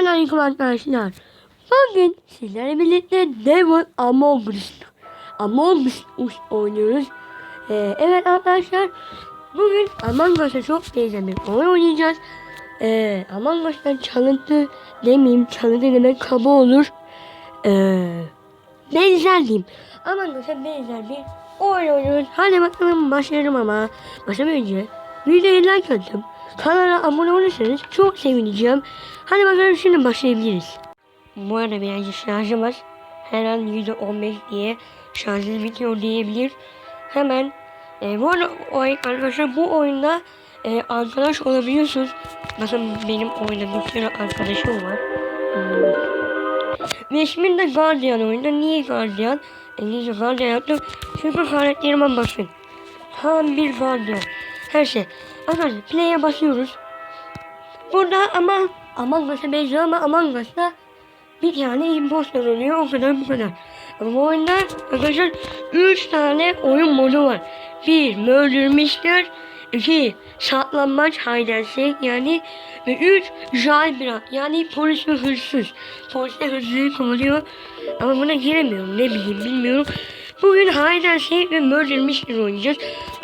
Selamünaleyküm arkadaşlar. Bugün sizlerle birlikte Devil Among Us Among Us oynuyoruz. Ee, evet arkadaşlar bugün Among Us'a çok benzer bir oyun oynayacağız. Ee, Among Us'tan çalıntı demeyeyim, çalıntı demek kaba olur. Ee, benzer diyeyim. Among Us'a benzer bir oyun oynuyoruz. Hadi bakalım başlayalım ama başlamadan önce videoyu like atın. Kanala abone olursanız çok sevineceğim. Hadi bakalım şimdi başlayabiliriz. Bu arada birazcık şarjım var. Her an %15 diye şarjı bitiyor diyebilir. Hemen e, bu arada oyun, arkadaşlar bu oyunda e, arkadaş olabiliyorsunuz. Bakın benim oyunda bir sürü arkadaşım var. Hmm. Ve şimdi de Guardian oyunda. Niye Guardian? İngilizce Guardian yaptım. Çünkü karakterime bakın. Tam bir Guardian. Her şey. Arkadaşlar play'e basıyoruz. Burada ama Among Us'a benziyor ama Among Us'ta bir tane imposter oluyor o kadar bu kadar. Ama bu oyunda arkadaşlar 3 tane oyun modu var. 1. Murder Mystery 2. Saklanmaç seek yani ve 3. Jailbreak yani polis ve hırsız. Polis de hırsızı kovalıyor ama buna giremiyorum ne bileyim bilmiyorum. Bugün and seek ve murder mystery oynayacağız.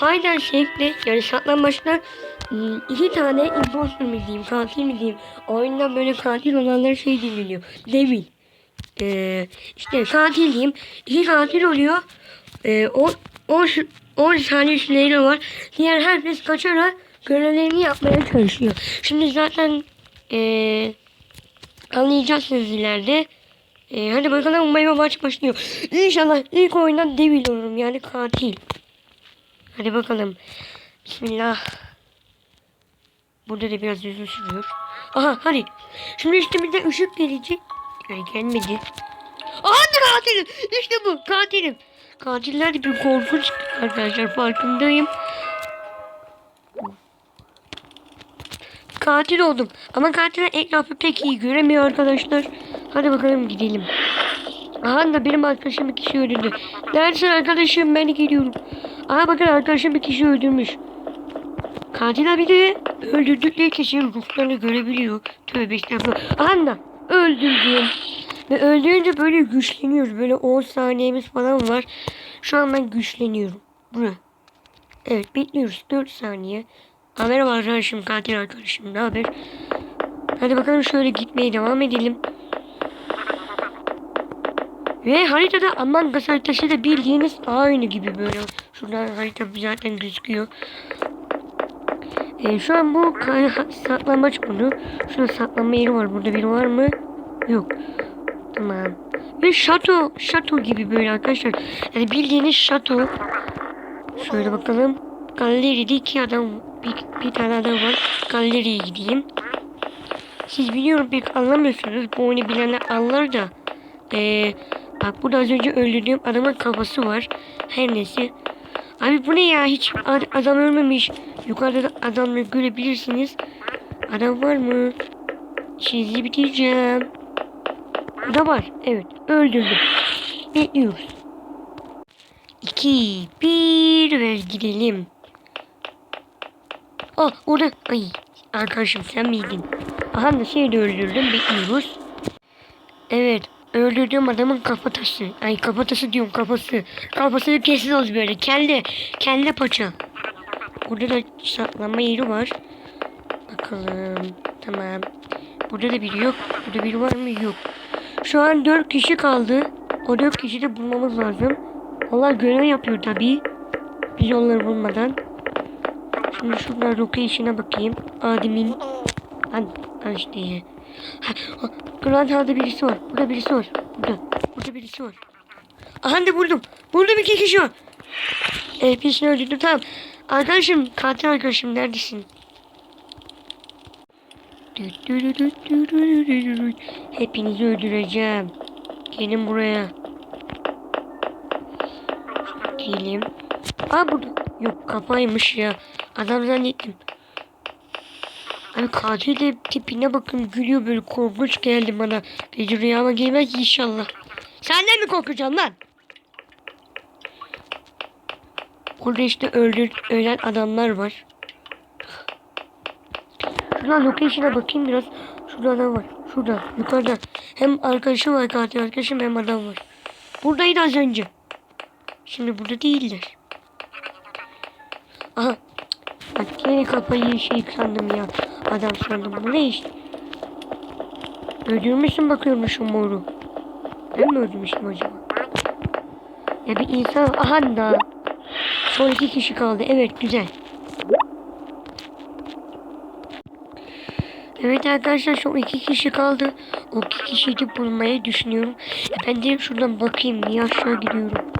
And seek'te yani saklanmaçta Hmm, iki tane imposter mi diyeyim, katil mi diyeyim. Oyunda böyle katil olanlar şey deniliyor. Devil. Ee, işte katil diyeyim. İki katil oluyor. Ee, o, o, on tane süreyle var. Diğer herkes kaçarak görevlerini yapmaya çalışıyor. Şimdi zaten ee, anlayacaksınız ileride. Ee, hadi bakalım umarım maç başlıyor. İnşallah ilk oyundan Devil olurum yani katil. Hadi bakalım. Bismillah. Burada da biraz uzun sürüyor. Aha hadi. Şimdi işte bir de ışık gelecek. Yani gelmedi. Aha katilim. İşte bu katilim. Katiller bir korkunç arkadaşlar farkındayım. Katil oldum. Ama katiller etrafı pek iyi göremiyor arkadaşlar. Hadi bakalım gidelim. Aha da benim arkadaşım bir kişi öldürdü. Neredesin arkadaşım ben geliyorum. Aha bakın arkadaşım bir kişi öldürmüş. Katil abi de öldürdükleri kişinin ruhlarını görebiliyor. Tövbe estağfurullah. Anla öldürdüm. Ve öldürünce böyle güçleniyoruz. Böyle 10 saniyemiz falan var. Şu an ben güçleniyorum. Buna. Evet bekliyoruz. 4 saniye. Ha, merhaba arkadaşım katil arkadaşım ne haber? Hadi bakalım şöyle gitmeye devam edelim. Ve haritada Among Us haritası da bildiğiniz aynı gibi böyle. Şuradan harita zaten gözüküyor. Ee, şu an bu saklanmaç bunu. Şurada saklanma yeri var. Burada biri var mı? Yok. Tamam. Ve şato, şato gibi böyle arkadaşlar. Yani bildiğiniz şato. Şöyle bakalım. Galeride iki adam, bir, bir tane adam var. Galeriye gideyim. Siz biliyorum pek anlamıyorsunuz. Bu oyunu bilenler anlar da. Ee, bak burada az önce öldürdüğüm adamın kafası var. Her neyse. Abi bu ne ya? Hiç adam ölmemiş. Yukarıda da adamları görebilirsiniz. Adam var mı? Çizgi bitireceğim. Burada var. Evet. Öldürdüm. Bekliyoruz. 2, 1 ve gidelim. Ah orada. Ay. Arkadaşım sen miydin? Aha da şeyi de öldürdüm. Bekliyoruz. Evet. Öldürdüğüm adamın kafatası. Ay kafatası diyorum kafası. Kafasını kesiyoruz böyle. Kelle. Kelle paça. Burada da saklanma yeri var. Bakalım. Tamam. Burada da biri yok. Burada biri var mı? Yok. Şu an dört kişi kaldı. O dört kişi de bulmamız lazım. Onlar görev yapıyor tabii. Biz onları bulmadan. Şimdi şuradan location'a bakayım. Adem'in. Hadi, hadi işte. Grand Hall'da birisi var. Burada birisi var. Burada. Burada birisi var. Aha da buldum. Buldum iki kişi var. Evet birisini öldürdüm tamam. Arkadaşım katil arkadaşım neredesin? Hepinizi öldüreceğim. Gelin buraya. Gelin. Aa burada. Yok kafaymış ya. Adam zannettim. Abi katil de tipine bakın gülüyor böyle korkunç geldi bana. Gece rüyama gelmez inşallah. Senden mi korkacağım lan? Burada işte öldür, ölen adamlar var. Şuradan location'a bakayım biraz. Şurada adam var. Şurada. Yukarıda. Hem arkadaşım var katil arkadaşım hem adam var. Buradaydı az önce. Şimdi burada değiller. Aha. Bak yine kafayı şey sandım ya. Adam sandım. Bu ne işte? Öldürmüşsün bakıyorum şu moru. Ben mi öldürmüştüm acaba? Ya bir insan... Aha da. Son iki kişi kaldı. Evet güzel. Evet arkadaşlar son iki kişi kaldı. O iki kişiyi bulmayı düşünüyorum. Ben de şuradan bakayım. Niye aşağı gidiyorum?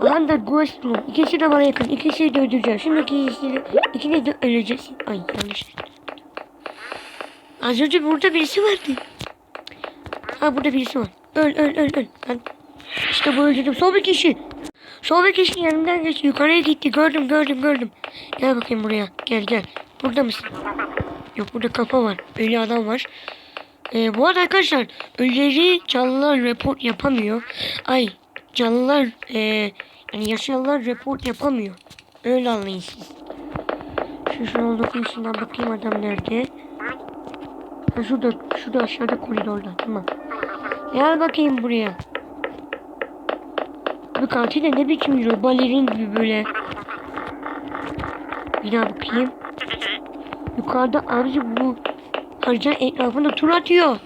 Aha da Ghost. İkisi de bana yakın. İkisini de öldüreceğim. Şimdi ikisi de, ikine de öleceğiz. Ay yanlış. Az önce burada birisi vardı. Ha burada birisi var. Öl öl öl öl. Ben işte bu öldürdüm. Son bir kişi. Son bir kişi yanımdan geçti. Yukarıya gitti. Gördüm gördüm gördüm. Gel bakayım buraya. Gel gel. Burada mısın? Yok burada kafa var. Ölü adam var. Ee, bu arada arkadaşlar ölüleri canlılar report yapamıyor. Ay canlılar e, yani yaşayanlar report yapamıyor. Öyle anlayın siz. Şu şunun dokunuşundan bakayım adam nerede. Ha şurada, şurada aşağıda koridorda. Tamam. Gel bakayım buraya. Bu katil de ne biçim yürüyor? Balerin gibi böyle. Bir daha bakayım. Yukarıda abici bu harcan etrafında tur atıyor.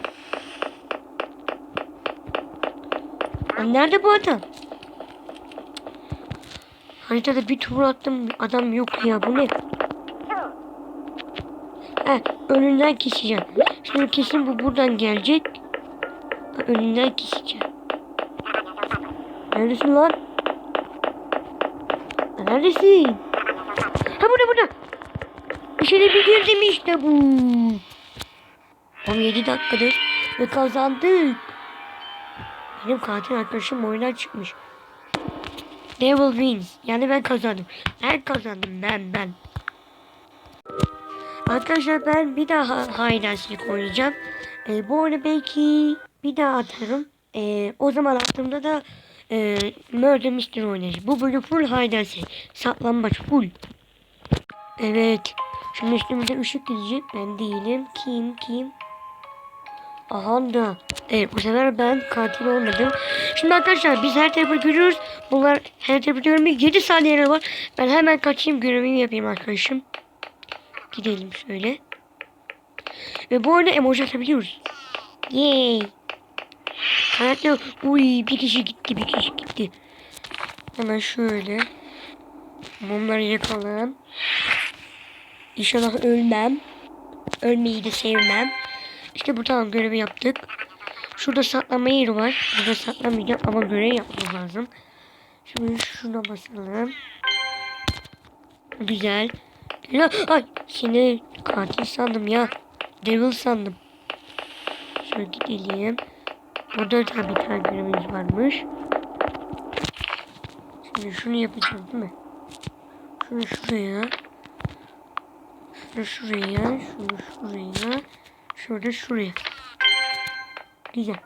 Nerede bu adam? Haritada bir tur attım adam yok ya bu ne? He önünden keseceğim. Şimdi kesin bu buradan gelecek. Önünden keseceğim. Neredesin lan? Neredesin? Ha burada burada. Şeyler bir girdim işte bu. 17 dakikadır ve kazandık. Benim katil arkadaşım oyundan çıkmış. Devil wins. Yani ben kazandım. Ben kazandım ben ben. Arkadaşlar ben bir daha seek oynayacağım. Ee, bu oyunu belki bir daha atarım. Ee, o zaman attığımda da e, Murder Mystery oynayacağım. Bu bölüm full seek. Saklambaç full. Evet. Şimdi üstümüzde ışık gidecek. Ben değilim. Kim kim? Aha. Evet bu sefer ben katil olmadım. Şimdi arkadaşlar biz her tarafı görüyoruz. Bunlar her tarafı görüyorum. 7 saniyeler var. Ben hemen kaçayım görevimi yapayım arkadaşım. Gidelim şöyle. Ve bu arada emoji atabiliyoruz. Yay. Hayatta uy bir kişi gitti bir kişi gitti. Hemen şöyle. Mumları yakalım. İnşallah ölmem. Ölmeyi de sevmem. İşte bu tamam görevi yaptık. Şurada saklama yeri var. Burada saklamayacağım ama görev yapmam lazım. Şimdi şuna basalım. Güzel. La, ay seni katil sandım ya. Devil sandım. Şöyle gidelim. Burada da bir tane görevimiz varmış. Şimdi şunu yapacağız değil mi? Şunu şuraya. Şunu şuraya. Şunu şuraya. Şöyle şuraya. Güzel.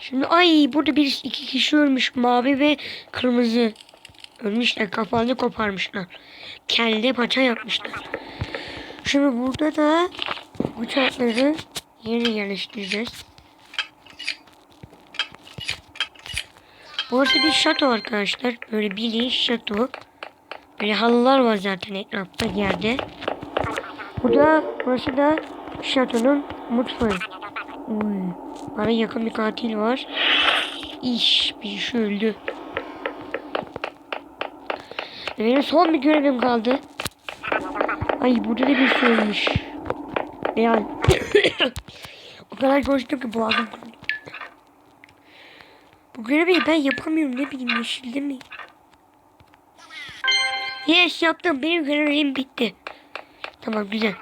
Şimdi ay burada bir iki kişi ölmüş. Mavi ve kırmızı. Ölmüşler. Kafalarını koparmışlar. Kelle paça yapmışlar. Şimdi burada da bıçakları yere yerleştireceğiz. Burası bir şato arkadaşlar. Böyle bildiğin şato. Böyle halılar var zaten etrafta yerde. Burada burası da şatonun mutfağı. Uy, bana yakın bir katil var. İş bir şey öldü. Benim son bir görevim kaldı. Ay burada da bir şey ölmüş. Yani o kadar koştum ki boğazım. Bu görevi ben yapamıyorum ne bileyim yeşilde mi? Yes yaptım benim görevim bitti. Tamam güzel.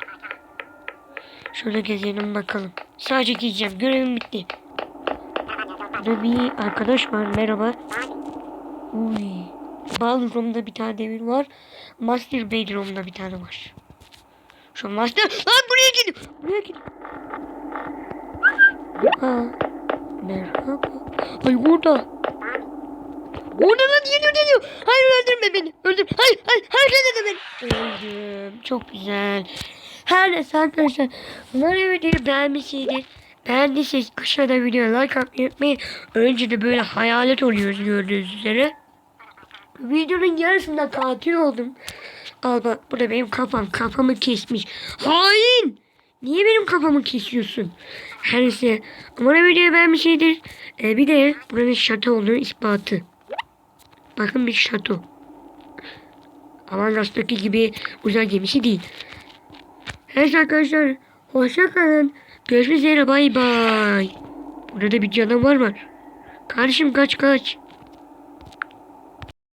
Şöyle gezelim bakalım. Sadece gideceğim. Görevim bitti. Burada bir arkadaş var. Merhaba. Uy. Ballroom'da bir tane demir var. Master Bedroom'da bir tane var. Şu Master... Lan buraya gidin. Buraya gidin. Ha. Merhaba. Ay burada. Orada lan geliyor geliyor. Hayır öldürme beni. Öldür. Hayır hayır hayır öldürme beni. Öldüm. Çok güzel. Her neyse arkadaşlar. Umarım videoyu beğenmişsiniz. Beğendiyseniz aşağıda videoya like atmayı unutmayın. Önce de böyle hayalet oluyoruz gördüğünüz üzere. Videonun yarısında katil oldum. Al bak burada benim kafam. Kafamı kesmiş. Hain! Niye benim kafamı kesiyorsun? Her neyse. Umarım videoyu beğenmişsinizdir. Ee, bir de buranın şato olduğunu ispatı. Bakın bir şato. Aman Rast'taki gibi uzay gemisi değil. Evet arkadaşlar. Hoşça kalın. Görüşmek üzere bay bay. Burada bir canavar var. Kardeşim kaç kaç.